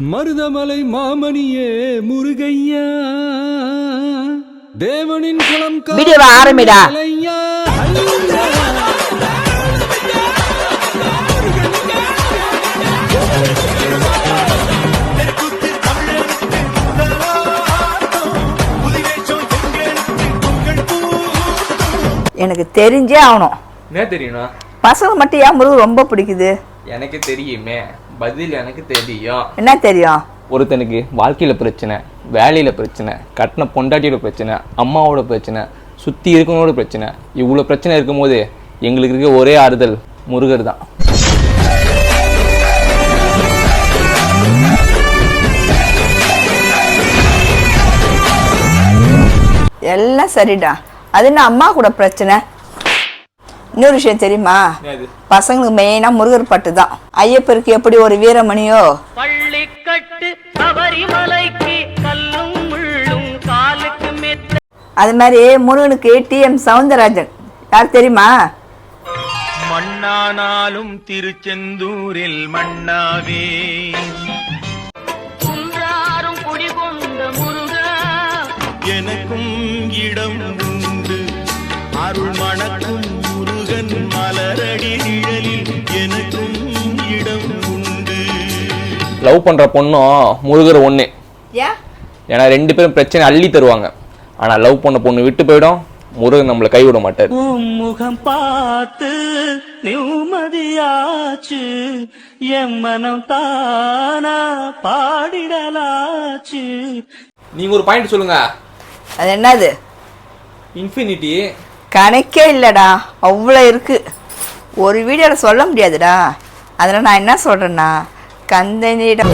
மருதமலை மாமணியே முருகையா தேவனின் காக்கும் வீடியோவை ஆரம்பிடா. ஐயா, எனக்கு தெரிஞ்சே ஆகணும். என்ன தெரியும்னா? பசங்க மட்டும் ஏன் முருகு ரொம்ப பிடிக்குது? எனக்கு தெரியுமே. பதில் எனக்கு தெரியும். என்ன தெரியும்? ஒருத்தனுக்கு வாழ்க்கையில பிரச்சனை வேலையில பிரச்சனை கட்டின பொண்டாட்டியோட பிரச்சனை அம்மாவோட பிரச்சனை சுத்தி இருக்கவங்களோட பிரச்சனை இவ்வளவு பிரச்சனை இருக்கும்போது எங்களுக்கு இருக்க ஒரே ஆறுதல் முருகர் தான். எல்லாம் சரிடா. அது என்ன அம்மா கூட பிரச்சனை? இன்னொரு விஷயம் தெரியுமா? பசங்களுக்கு மெயினா முருகர் பாட்டு தான். ஐயப்பருக்கு எப்படி ஒரு வீரமணியோ? பள்ளிக்கட்டு சபரிமலைக்கு கல்லும் முள்ளும் காலுக்கு மெத்த அது மாதிரி முருகனுக்கு டிஎம் சவுந்தரராஜன். யார் தெரியுமா? மண்ணானாலும் திருச்செந்தூரில் மண்ணாவே குன்றாரும் குடிகொண்ட முருகா. எனக்கும் இடம் உண்டு. அருள் மணக்கும் முருகன் மலரடி நிழலில் எனக்கும் இடம் உண்டு. லவ் பண்ற பொண்ணும் முருகர் ஒண்ணு. ஏன் ஏன்னா ரெண்டு பேரும் பிரச்சனை அள்ளி தருவாங்க. ஆனா லவ் பண்ண பொண்ணு விட்டு போயிடும் முருகன் நம்மளை கைவிட மாட்டார். முகம் பார்த்து நிம்மதியாச்சு என் மனம் தானா பாடிடலாச்சு. நீங்க ஒரு பாயிண்ட் சொல்லுங்க. அது என்னது? இன்ஃபினிட்டி கணக்கே இல்லைடா. அவ்வளோ இருக்குது ஒரு வீடியோவில் சொல்ல முடியாதுடா. அதில் நான் என்ன சொல்கிறேன்னா கந்தனிடம்